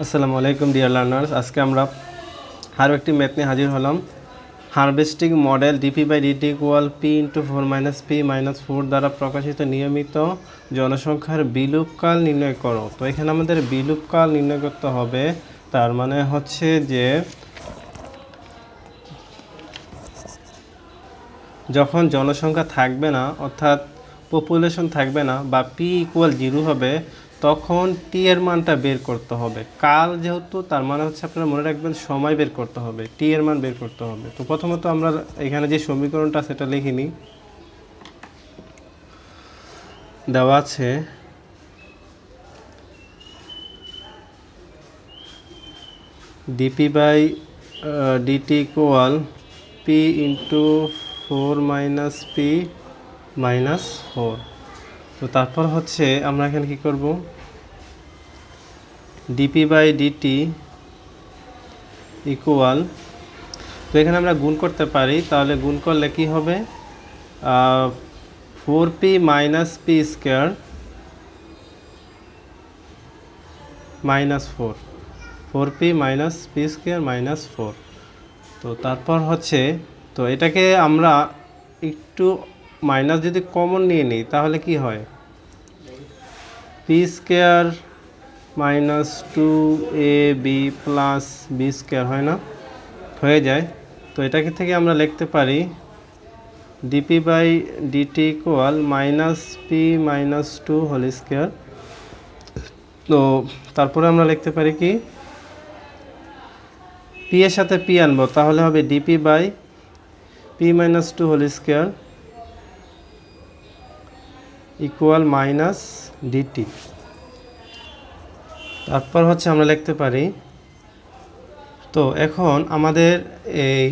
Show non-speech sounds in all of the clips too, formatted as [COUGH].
আসসালামু আলাইকুম dear learners আজকে আমরা আরও একটি ম্যাথ নিয়ে হাজির হলাম। Harvesting model DP by DT equal P into four minus P minus four দ্বারা প্রকাশিত নিয়মিত জনসংখ্যার বিলুপকাল নির্ণয় করো। তো এখানে আমাদের বিলুপকাল নির্ণয় করতে হবে। তার মানে হচ্ছে যে, যখন জনসংখ্যা থাকবে না, অর্থাৎ পপুলেশন থাকবে না, বা পি ইকুয়াল জিরো হবে তখন টি এর মানটা বের করতে হবে। কাল যেহেতু, তার মানে হচ্ছে আপনারা মনে রাখবেন সময় বের করতে হবে। টি এর মান বের করতে হবে। তো প্রথমত আমরা এখানে যে সমীকরণটা সেটা লিখে নিই। দেওয়া আছে DP by DT equal P into four minus P minus four তো তারপর হচ্ছে আমরা এখানে কি করব? ডিপি বাই ডিটি ইকুয়াল তো এখানে আমরা গুণ করতে পারি, তাহলে গুণ করলে কি হবে? Four P minus P square minus four four P minus P square minus four তো তারপর হচ্ছে, তো এটাকে আমরা একটু মাইনাস যদি কমন নিয়ে নিই, তাহলে কি হয়? P square minus two A B plus B square হয় না? হয়ে যায়। তো এটাকে থেকে আমরা লিখতে পারি DP by DT equal minus P minus two whole square তো তারপরে আমরা লিখতে পারি কি? পি এর সাথে পি আনব, তাহলে হবে DP by P minus two whole square equal minus DT তারপর হচ্ছে আমরা লিখতে পারি, তো এখন আমাদের এই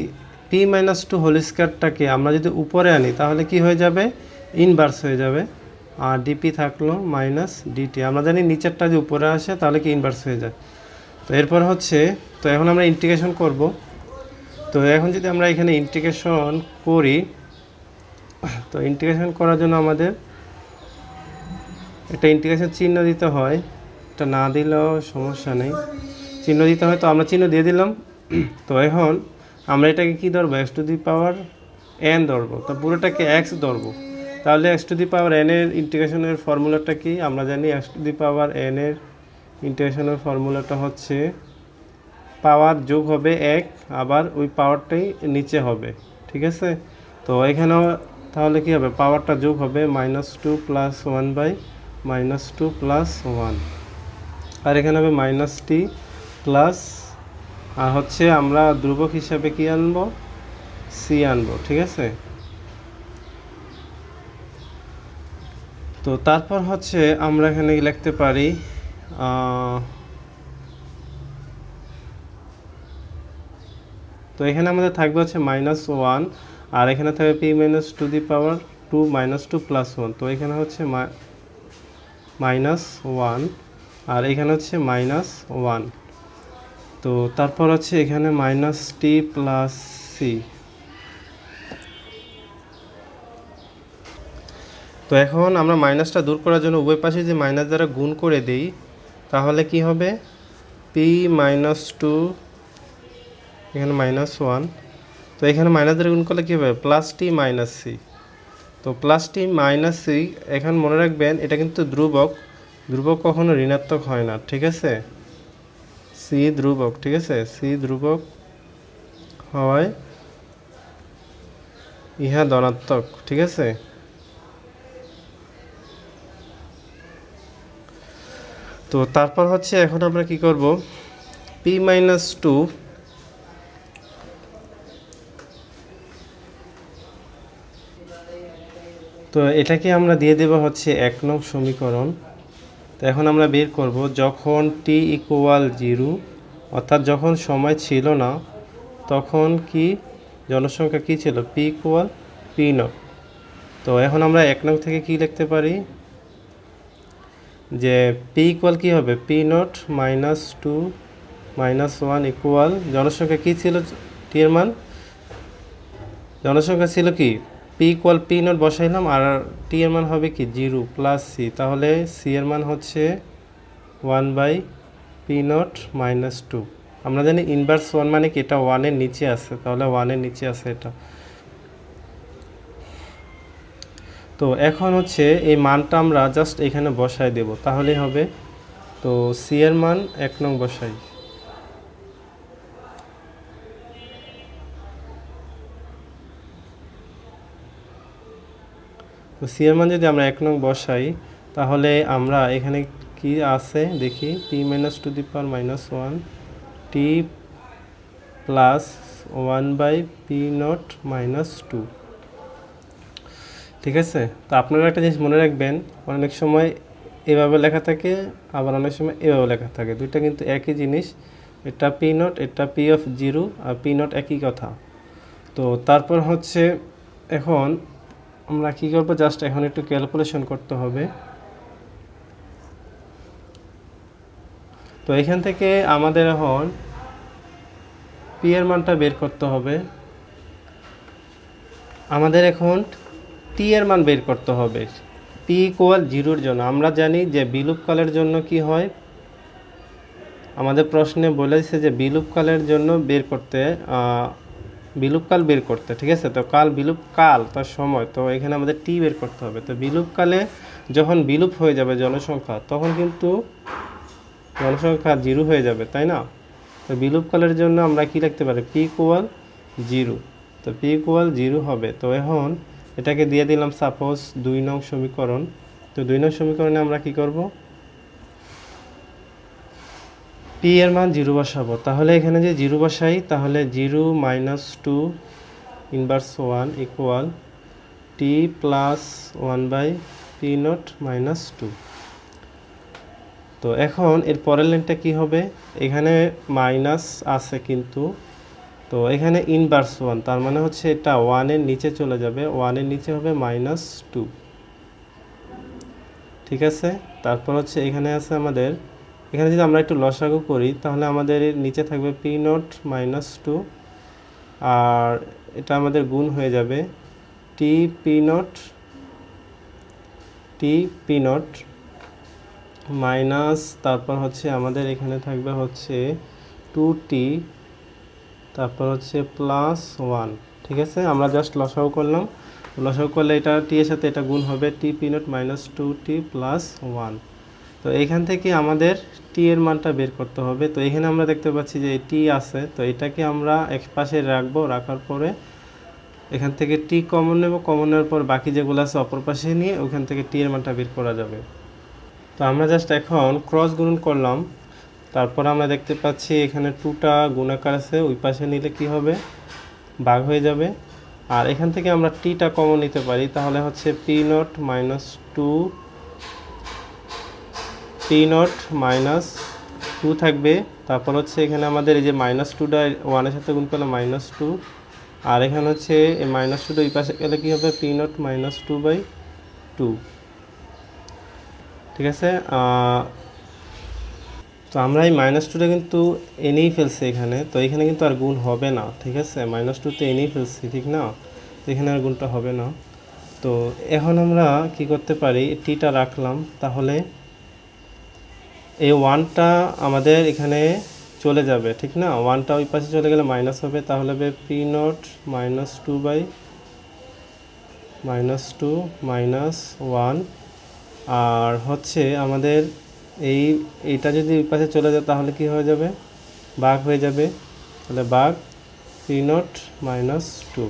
পি মাইনাস টু হোল স্কোয়ারটাকে আমরা যদি উপরে আনি, তাহলে কি হয়ে যাবে? ইনভার্স হয়ে যাবে। আর ডিপি থাকল মাইনাস ডিটি আমরা জানি নিচেরটা যদি উপরে আসে, তাহলে কি ইনভার্স হয়ে যায়? তো এরপর হচ্ছে, তো এখন আমরা ইন্টিগ্রেশন করব। তো এখন যদি আমরা এখানে ইন্টিগ্রেশন করি, তো ইন্টিগ্রেশন করার জন্য আমাদের একটা ইন্টিগ্রেশন চিহ্ন দিতে হয়, এটা না দিলেও সমস্যা নেই। চিহ্ন দিতে হয় তো আমরা চিহ্ন দিয়ে দিলাম। [CLEARS THROAT] তো এখন আমরা এটাকে কী ধরবো? X to the power N ধরবো। তো পুরোটাকে এক্স ধরবো। তাহলে X to the power N এর ইন্টিগ্রেশনের ফর্মুলাটা কি? আমরা জানি X to the power N এর ইন্টিগ্রেশনের ফর্মুলাটা হচ্ছে পাওয়ার যোগ হবে এক, আবার ওই পাওয়ারটাই নিচে হবে। ঠিক আছে? তো এখানেও তাহলে কি হবে? পাওয়ারটা যোগ হবে minus two plus one by minus two plus one আর এখানে হবে মাইনাস টি প্লাস আর হচ্ছে আমরা ধ্রুবক হিসাবে কি আনব? সি আনব, ঠিক আছে? তো তারপর হচ্ছে আমরা এখানে লিখতে পারি তো এখানে আমাদের থাকবে হচ্ছে মাইনাস ওয়ান আর এখানে থাকবে P minus two the power to minus two plus one তো এখানে হচ্ছে মাইনাস ওয়ান, আর এখানে হচ্ছে মাইনাস ওয়ান। তো তারপর হচ্ছে এখানে মাইনাস টি প্লাস সি। তো এখন আমরা মাইনাসটা দূর করার জন্য উভয় পাশে যে মাইনাস দ্বারা গুণ করে দিই, তাহলে কি হবে? পি মাইনাস টু, এখানে মাইনাস ওয়ান। তো এখানে মাইনাস দ্বারা গুণ করলে কী হবে? Plus T minus C. তো প্লাস টি মাইনাস সি এখন মনে রাখবেন এটা কিন্তু ধ্রুবক। ধ্রুবক কখনো ঋণাত্মক হয় না, ঠিক আছে? সি ধ্রুবক, ঠিক আছে? সি ধ্রুবক হওয়ায় ইহা ধনাত্মক, ঠিক আছে? তো তারপর হচ্ছে এখন আমরা কি করব? পি মাইনাস টু তো এটাকে আমরা দিয়ে দেব হচ্ছে এক নং সমীকরণ। তো এখন আমরা বের করব যখন টি ইকুয়াল জিরো অর্থাৎ যখন সময় ছিল না, তখন কি জনসংখ্যা কি ছিল? পি ইকুয়াল পি নট তো এখন আমরা এক নং থেকে কি লিখতে পারি? যে পি ইকুয়াল কী হবে? P nought minus two minus one equal জনসংখ্যা কী ছিল? টি এর মান? জনসংখ্যা ছিল কি? পি ইকুয়াল পি নট বসাইলাম, আর টি এর মান হবে কি? জিরো প্লাস সি তাহলে সি এর মান হচ্ছে one by P naught minus two আমরা জানি ইনভার্স ওয়ান মানে কি? এটা ওয়ানের নিচে আছে। তাহলে ওয়ানের নিচে আছে এটা। তো এখন হচ্ছে এই মানটা আমরা জাস্ট এখানে বসায় দেব। তাহলেই হবে। তো সি এর মান এক নং বসাই। তো সি এর মান যদি আমরা এক নং বসাই, তাহলে আমরা এখানে কি আছে? দেখি P minus two the power minus one T plus one by P naught minus two ঠিক আছে? তো আপনারা একটা জিনিস মনে রাখবেন, অনেক সময় এভাবে লেখা থাকে, আবার অনেক সময় এভাবে লেখা থাকে। দুইটা কিন্তু একই জিনিস। এটা পি নট এটা পি অফ জিরো আর পি নট একই কথা। তো তারপর হচ্ছে, এখন আমরা কী করব? জাস্ট এখন একটু ক্যালকুলেশন করতে হবে। তো এখান থেকে আমাদের এখন পি এর মানটা বের করতে হবে। আমাদের এখন টি এর মান বের করতে হবে। পি ইকুয়াল জিরোর জন্য। আমরা জানি যে বিলুপকালের জন্য কি হয়? আমাদের প্রশ্নে বলেছে যে বিলুপকালের জন্য বের করতে বিলুপকাল বের করতে, ঠিক আছে? তো কাল বিলুপকাল, তার সময়, তো এখানে আমাদের টি বের করতে হবে। তো বিলুপকালে যখন বিলুপ হয়ে যাবে জনসংখ্যা, তখন কিন্তু জনসংখ্যা জিরো হয়ে যাবে, তাই না? তো বিলুপকালের জন্য আমরা কি লিখতে পারি? P equal zero. তো পি ইকুয়াল জিরো হবে। তো এখন এটাকে দিয়ে দিলাম, সাপোজ দুই নং সমীকরণ। তো দুই নং সমীকরণে আমরা কি করব? পি এর মান জিরো বসাবো। তাহলে এখানে যে জিরো বসাই, তাহলে zero minus two inverse one equal T plus one by P naught minus two তো এখন এর পরের লাইনটা কি হবে? এখানে মাইনাস আছে কিন্তু। তো এখানে ইনভার্স ওয়ান তার মানে হচ্ছে এটা ওয়ানের নিচে চলে যাবে। ওয়ানের নিচে হবে মাইনাস টু ঠিক আছে? তারপর হচ্ছে এখানে আছে আমাদের এখানে যদি আমরা একটু লসাগু করি, তাহলে আমাদের নিচে থাকবে পি নট মাইনাস টু আর এটা আমাদের গুণ হয়ে যাবে T P naught T P naught minus তারপর হচ্ছে আমাদের এখানে থাকবে হচ্ছে টু টি তারপর হচ্ছে প্লাস ওয়ান ঠিক আছে? আমরা জাস্ট লসাও করলাম। লসাও করলে এটা টি এর সাথে এটা গুণ হবে T P naught minus two T plus one তো এখান থেকে আমাদের টি এর মানটা বের করতে হবে। তো এখানে আমরা দেখতে পাচ্ছি যে টি আছে, তো এটাকে আমরা এক পাশে রাখব, রাখার পরে এখান থেকে টি কমন নেব কমন নেওয়ার পর বাকি যেগুলো আছে অপর পাশে নিয়ে ওখান থেকে টি এর মানটা বের করা যাবে। তো আমরা জাস্ট এখন ক্রস গুণন করলাম। তারপর আমরা দেখতে পাচ্ছি এখানে টুটা গুণাকার আছে, ওই পাশে নিলে কি হবে? ভাগ হয়ে যাবে। আর এখান থেকে আমরা টিটা কমন নিতে পারি, তাহলে হচ্ছে P naught minus two P naught minus two থাকবে। তারপর হচ্ছে এখানে আমাদের এই যে মাইনাস টুটা ওয়ানের সাথে গুণ করলে মাইনাস টু আর এখানে হচ্ছে এই মাইনাস টুটা ওই পাশে গেলে কী হবে? P naught minus two by two ঠিক আছে? তো আমরা এই মাইনাস টুটা কিন্তু এনেই ফেলছি এখানে। তো এখানে কিন্তু আর গুণ হবে না। ঠিক আছে? মাইনাস টু তো এনেই ফেলছি, ঠিক না? এখানে আর গুণটা হবে না। তো এখন আমরা কি করতে পারি? টিটা রাখলাম। তাহলে এই ওয়ানটা আমাদের এখানে চলে যাবে, ঠিক না? ওয়ানটা ওই পাশে চলে গেলে মাইনাস হবে, তাহলে হবে P naught minus two by minus two minus one আর হচ্ছে আমাদের এই, এইটা যদি ওই পাশে চলে যায়, তাহলে কি হয়ে যাবে? বাঘ হয়ে যাবে। তাহলে বাঘ পি নট মাইনাস টু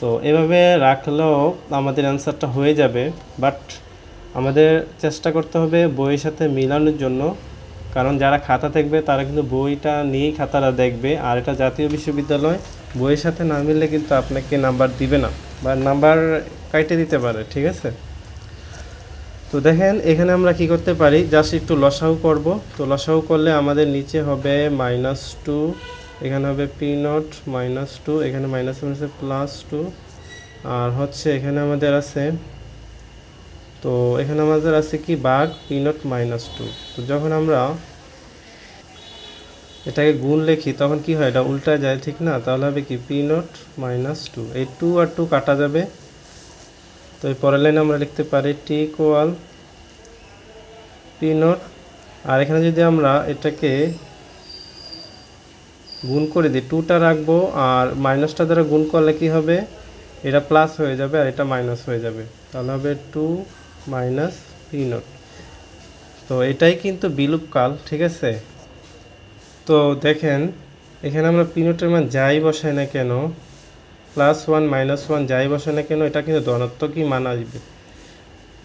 তো এভাবে রাখলেও আমাদের অ্যান্সারটা হয়ে যাবে বাট আমাদের চেষ্টা করতে হবে বইয়ের সাথে মিলানোর জন্য। কারণ যারা খাতা দেখবে, তারা কিন্তু বইটা নিয়েই খাতাটা দেখবে। আর এটা জাতীয় বিশ্ববিদ্যালয়, বইয়ের সাথে না মিললে কিন্তু আপনাকে নাম্বার দিবে না বা নাম্বার কাইটে দিতে পারে, ঠিক আছে? তো দেখেন, এখানে আমরা কি করতে পারি? জাস্ট একটু লসাউ করব। তো লসাউ করলে আমাদের নিচে হবে মাইনাস টু, এখানে হবে পি নট মাইনাস টু, এখানে মাইনাস মাইনাসে প্লাস টু। আর হচ্ছে এখানে আমাদের আছে তো এখানে আমাদের আছে কি? বাঘ পি নট মাইনাস টু। তো যখন আমরা এটাকে গুণ লিখি, তখন কি হয়? এটা উল্টা যায়, ঠিক না? তাহলে হবে কি? P naught minus two. এই টু আর টু কাটা যাবে। তো এই পরের লাইনে আমরা লিখতে পারি টি ইকুয়াল পি নট। আর এখানে যদি আমরা এটাকে গুণ করে দিই, টুটা রাখব আর মাইনাসটা দ্বারা গুণ করলে কি হবে? এটা প্লাস হয়ে যাবে আর এটা মাইনাস হয়ে যাবে। তাহলে হবে টু মাইনাস পি নট। তো এটাই কিন্তু বিলুপকাল ঠিক আছে? তো দেখেন, এখানে আমরা পি নোটের মান যাই বসাই না কেন, প্লাস ওয়ান, মাইনাস ওয়ান যাই বসাই না কেন, এটা কিন্তু ধনাত্মকই মান আসবে।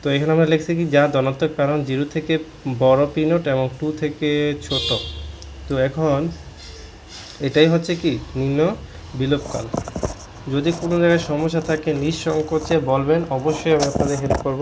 তো এখানে আমরা লিখছি কি, যা ধনাত্মক কারণ জিরো থেকে বড় পি নোট এবং টু থেকে ছোট। তো এখন এটাই হচ্ছে কি, নিম্ন বিলোপকাল যদি কোনো জায়গায় সমস্যা থাকে, নিঃসংকোচে বলবেন, অবশ্যই আমি আপনাদের হেল্প করব।